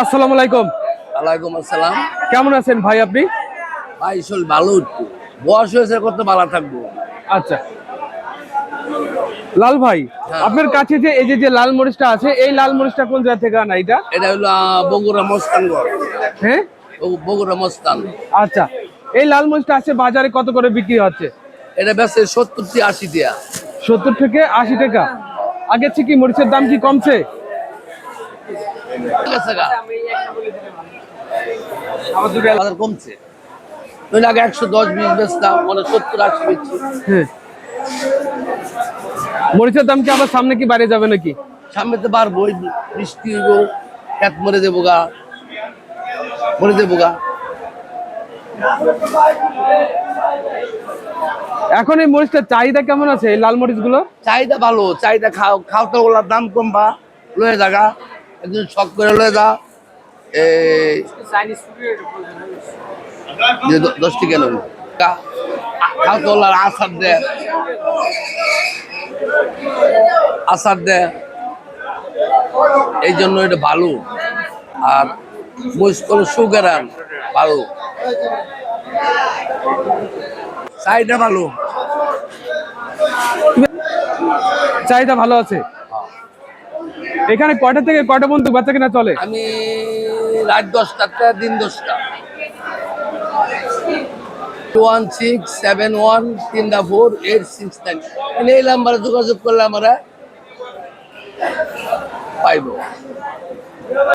আসসালামু আলাইকুম। ওয়ালাইকুম আসসালাম। কেমন আছেন ভাই আপনি? ভাই শোল ভালো একটু। বয়স হয়েছে কত ভালো থাকব? আচ্ছা। লাল ভাই হ্যাঁ। আপনার কাছে যে এই যে লাল মরিচটা আছে এই লাল মরিচটা কোন জায়গা থেকে আনা এটা? এটা হলো বগুড়া মস্তানগড় হ্যাঁ? বগু- বগুড়া মস্তান। আচ্ছা। এই লাল মরিচটা আছে বাজারে কত করে বিক্রি হচ্ছে? এটা বেশি সত্তর থেকে আশি দিয়া সত্তর থেকে আশি টাকা। আগের থেকে কি মরিচের দাম কি কমছে? বাজার কমছে। নইলে আগে একশো দশ বিশ বেচতাম মানে সত্তর আশি বেচছি। হ্যাঁ মরিচের দাম কি আবার সামনে কি বাইরে যাবে নাকি? সামনে তো বাড়বো বৃষ্টি হইব খেত মরে দেবো গা। মরে দেবো গা। এখন এই মরিচটার চাহিদা কেমন আছে এই লাল মরিচগুলো চাহিদা ভালো চাহিদা খাও খাওয়াতে ওগুলার দাম কমবা লয়ে জাগা একদিন শখ করে লয়ে যা। এই যে দ- দশ টিকা নেব খাওয়াতে আসার দে। আসার দে। এই জন্য এটা ভালো। আর মুসকল সুগারান ভালো। চাহিদা ভালো। চাহিদা ভালো আছে? এখানে কয়টা থেকে কয়টা পর্যন্ত বাচ্চা কিনা চলে? আমি রাত দশটা দিন দশটা। Two one six seven one তিনটা ফোর এইট সিক্স নাইন এই নাম্বারে যোগাযোগ করলে আমরা পাইব।